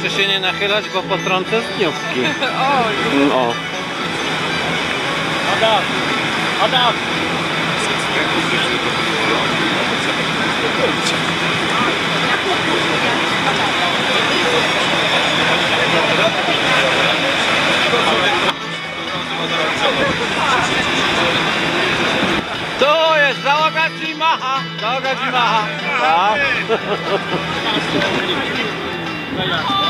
Proszę się nie nachylać, bo potrącę zniówki. Mm, O. Adam! Adam! To jest załoga Jimaha! Załoga Jimaha! Tak. 好。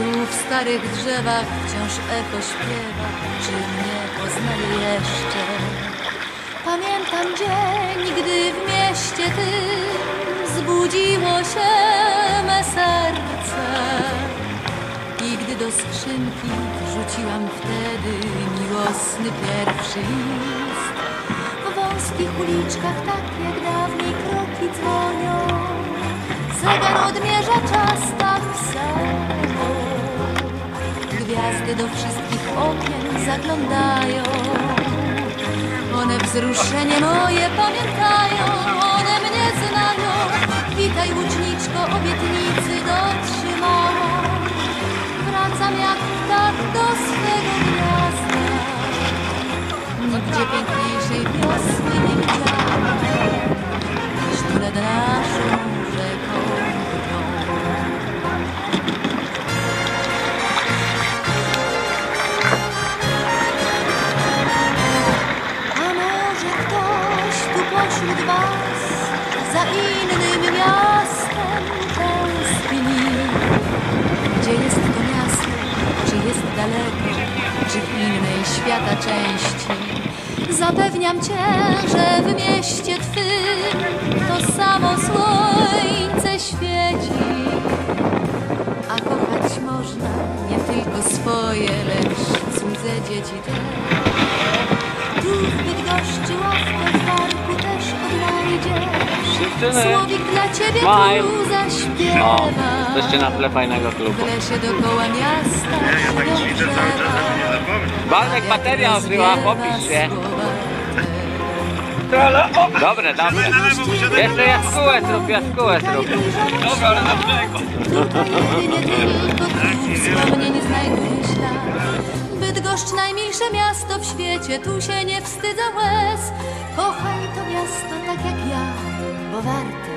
Tu w starych drzewach wciąż echo śpiewa, czy mnie poznaje jeszcze. Pamiętam dzień, gdy w mieście tym zbudziło się me serce. I gdy do skrzynki wrzuciłam wtedy miłosny pierwszy list W wąskich uliczkach tak jak dawniej kroki dzwonią Zegar odmierza czas tak zaglądają. One wzruszenie moje pamiętają Za innym miastem tęskni gdzie jest to miasto? Czy jest daleko? Czy w innej świata części? Zapewniam cię, że w mieście twym to samo słońce świeci. A kochać można nie tylko swoje, lecz cudze dzieci też. Dziewczyny. Słowik dla ciebie Smile. tu O, zaśpiewa. jesteście na tle fajnego klubu. lesie dokoła miasta Ja tak siedzą ćwiczę cały czas, żeby nie zapomnieć. Bartek, bateria odbyła, popisz się. Dobre, dobre. Na lewo posiadaj. Jeszcze jaskółę zrób, jaskółę zrób. Dobra, ale na brzegu. nie tylko tu wspomnień znajduje ślad. Bydgoszcz najmilsze miasto w świecie, tu się nie wstydzę łez. Kochaj to miasto tak jak ja, bo warte